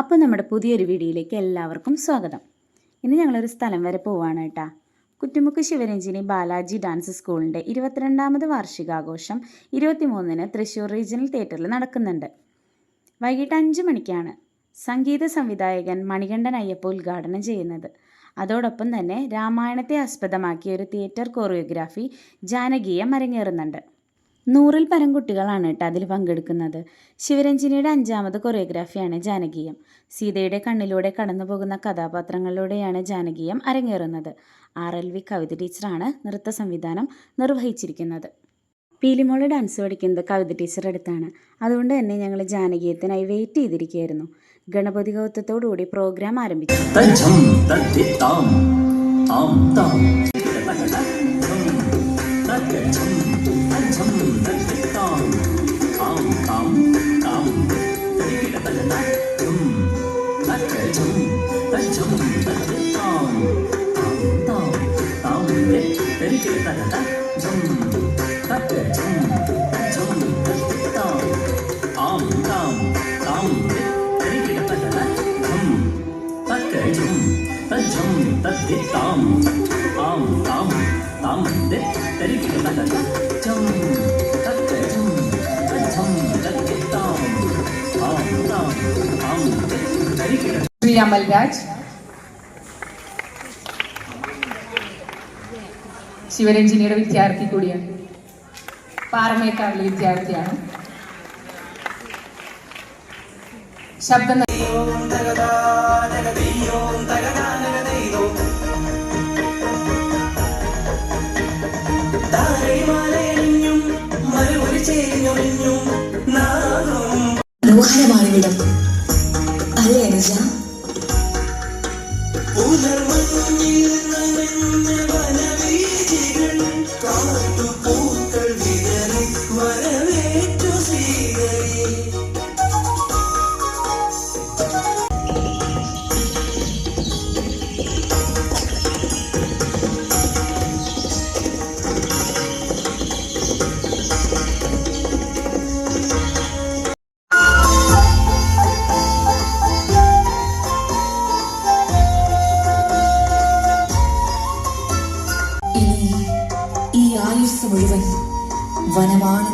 അപ്പോൾ നമ്മുടെ പുതിയൊരു വീഡിയോയിലേക്ക് എല്ലാവർക്കും സ്വാഗതം. ഇന്ന് ഞങ്ങളൊരു സ്ഥലം വരെ പോവാണ് കേട്ടാ. കുറ്റുമുക്ക് ശിവരഞ്ജിനി ബാലാജി ഡാൻസ് സ്കൂളിന്റെ ഇരുപത്തിരണ്ടാമത് വാർഷികാഘോഷം ഇരുപത്തിമൂന്നിന് തൃശ്ശൂർ റീജിയണൽ തിയേറ്ററിൽ നടക്കുന്നുണ്ട്. വൈകിട്ട് അഞ്ച് മണിക്കാണ് സംഗീത സംവിധായകൻ മണികണ്ഠൻ അയ്യപ്പ ഉദ്ഘാടനം ചെയ്യുന്നത്. അതോടൊപ്പം തന്നെ രാമായണത്തെ ആസ്പദമാക്കിയ ഒരു തിയേറ്റർ കോറിയോഗ്രാഫി ജാനകീയം അരങ്ങേറുന്നുണ്ട്. നൂറിൽ പരം കുട്ടികളാണ് കേട്ടോ അതിൽ പങ്കെടുക്കുന്നത്. ശിവരഞ്ജിനിയുടെ അഞ്ചാമത് കൊറിയോഗ്രാഫിയാണ് ജാനകീയം. സീതയുടെ കണ്ണിലൂടെ കടന്നു പോകുന്ന കഥാപാത്രങ്ങളിലൂടെയാണ് ജാനകീയം അരങ്ങേറുന്നത്. ആർ എൽ വി കവിത ടീച്ചറാണ് നൃത്ത സംവിധാനം നിർവഹിച്ചിരിക്കുന്നത്. പീലിമോൾ ഡാൻസ് പഠിക്കുന്നത് കവിത ടീച്ചറുടെ അടുത്താണ്. അതുകൊണ്ട് തന്നെ ഞങ്ങൾ ജാനകീയത്തിനായി വെയിറ്റ് ചെയ്തിരിക്കുകയായിരുന്നു. ഗണപതി കൗത്വത്തോടുകൂടി പ്രോഗ്രാം ആരംഭിച്ചു. தக்கச்சம் தச்சம் தக்கத்தான் தாம் தாம் தாம் தடிக்கிடத்தல தக்கம் தக்கச்சம் தச்சம் தக்கத்தான் தாம் தாம் தாம் தடிக்கிடத்தல தச்சம் தக்கச்சம் தச்சம் தக்கத்தான் ஆம் தாம் தாம் தடிக்கிடத்தல தக்கம் தக்கச்சம் தச்சம் தக்கத்தான் താം തരികിടതലതം തജ്ജം തജ്ജം തദ്ദിത്താം താം താം താം തരികിട ശ്രീ അമൽരാജ് ശിവരഞ്ജിനിയുടെ വിദ്യാർത്ഥി കൂടിയാണ് പാറമേക്കാവിലെ വിദ്യാർത്ഥിയാണ് ശബ്ദം ഇനി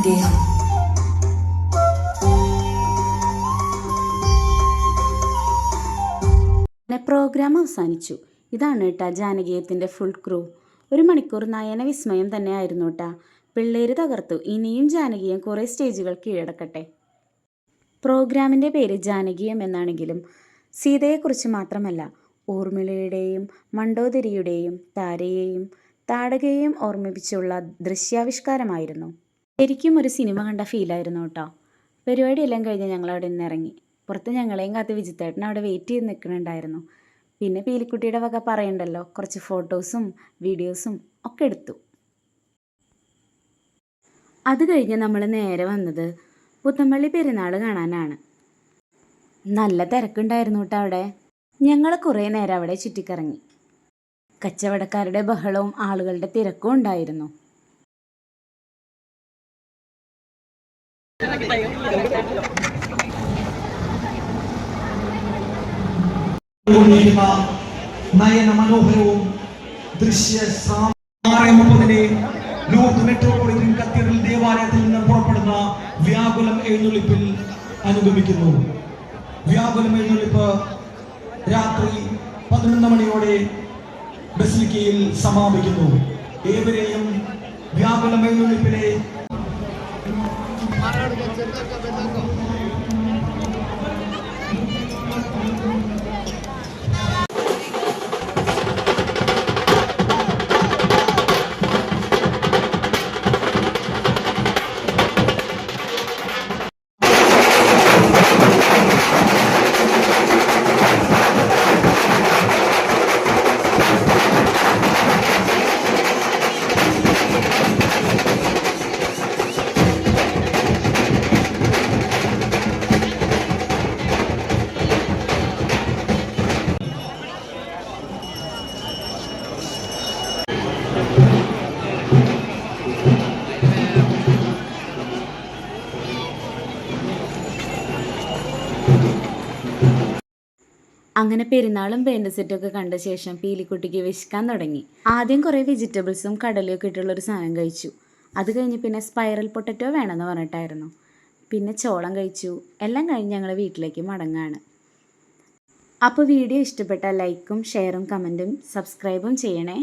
വനമാണ് ദേഹം പ്രോഗ്രാം അവസാനിച്ചു. ഇതാണ് കേട്ടാ ജാനകീയത്തിന്റെ ഫുൾ ക്രൂ ഒരു മണിക്കൂർ നയന വിസ്മയം തന്നെയായിരുന്നു കേട്ടാ പിള്ളേര് തകർത്തു. ഇനിയും ജാനകീയം കുറേ സ്റ്റേജുകൾ കീഴടക്കട്ടെ. പ്രോഗ്രാമിന്റെ പേര് ജാനകീയം എന്നാണെങ്കിലും സീതയെക്കുറിച്ച് മാത്രമല്ല ഊർമിളയുടെയും മണ്ടോദരിയുടെയും താരയെയും താടകയെയും ഓർമ്മിപ്പിച്ചുള്ള ദൃശ്യാവിഷ്കാരമായിരുന്നു. ശരിക്കും ഒരു സിനിമ കണ്ട ഫീലായിരുന്നു കേട്ടോ. പരിപാടിയെല്ലാം കഴിഞ്ഞ് ഞങ്ങൾ അവിടെ നിന്ന് ഇറങ്ങി. പുറത്ത് ഞങ്ങളെയും കാത്ത് വിജിത്തേട്ടൻ അവിടെ വെയിറ്റ് ചെയ്ത് നിൽക്കുന്നുണ്ടായിരുന്നു. പിന്നെ പീലിക്കുട്ടിയുടെ വക പറയണ്ടല്ലോ കുറച്ച് ഫോട്ടോസും വീഡിയോസും ഒക്കെ എടുത്തു. അത് കഴിഞ്ഞ് നമ്മൾ നേരെ വന്നത് പുത്തമ്പള്ളി പെരുന്നാൾ കാണാനാണ്. നല്ല തിരക്കുണ്ടായിരുന്നു കേട്ടോ അവിടെ. ഞങ്ങൾ കുറേ നേരം അവിടെ ചുറ്റിക്കറങ്ങി. കച്ചവടക്കാരുടെ ബഹളവും ആളുകളുടെ തിരക്കും ഉണ്ടായിരുന്നു. നയന മനോഹരവും ദൃശ്യ ആറ് മുപ്പതിന് നോർത്ത് മെട്രോപൊളിറ്റൻ കത്തീഡ്രൽ ദേവാലയത്തിൽ നിന്ന് പുറപ്പെടുന്ന വ്യാകുലം എഴുന്നള്ളിപ്പിൽ അനുഗമിക്കുന്നു വ്യാകുലം എഴുന്നള്ളിപ്പ് രാത്രി പതിനൊന്ന് മണിയോടെ ബസിലിക്കയിൽ സമാപിക്കുന്നു ഏവരെയും വ്യാകുലം എഴുന്നള്ളിപ്പിലെ Me toco, me toco. അങ്ങനെ പെരുന്നാളും പെയിന്റ് ഒക്കെ കണ്ട ശേഷം പീലിക്കുട്ടിക്ക് വിശക്കാൻ തുടങ്ങി. ആദ്യം കുറേ വെജിറ്റബിൾസും കടലയും ഒക്കെ ഇട്ടുള്ള ഒരു സാധനം കഴിച്ചു. അത് കഴിഞ്ഞ് പിന്നെ സ്പൈറൽ പൊട്ടറ്റോ വേണമെന്ന് പറഞ്ഞിട്ടായിരുന്നു. പിന്നെ ചോളം കഴിച്ചു. എല്ലാം കഴിഞ്ഞ് ഞങ്ങൾ വീട്ടിലേക്ക് മടങ്ങാണ്. അപ്പോൾ വീഡിയോ ഇഷ്ടപ്പെട്ട ലൈക്കും ഷെയറും കമന്റും സബ്സ്ക്രൈബും ചെയ്യണേ.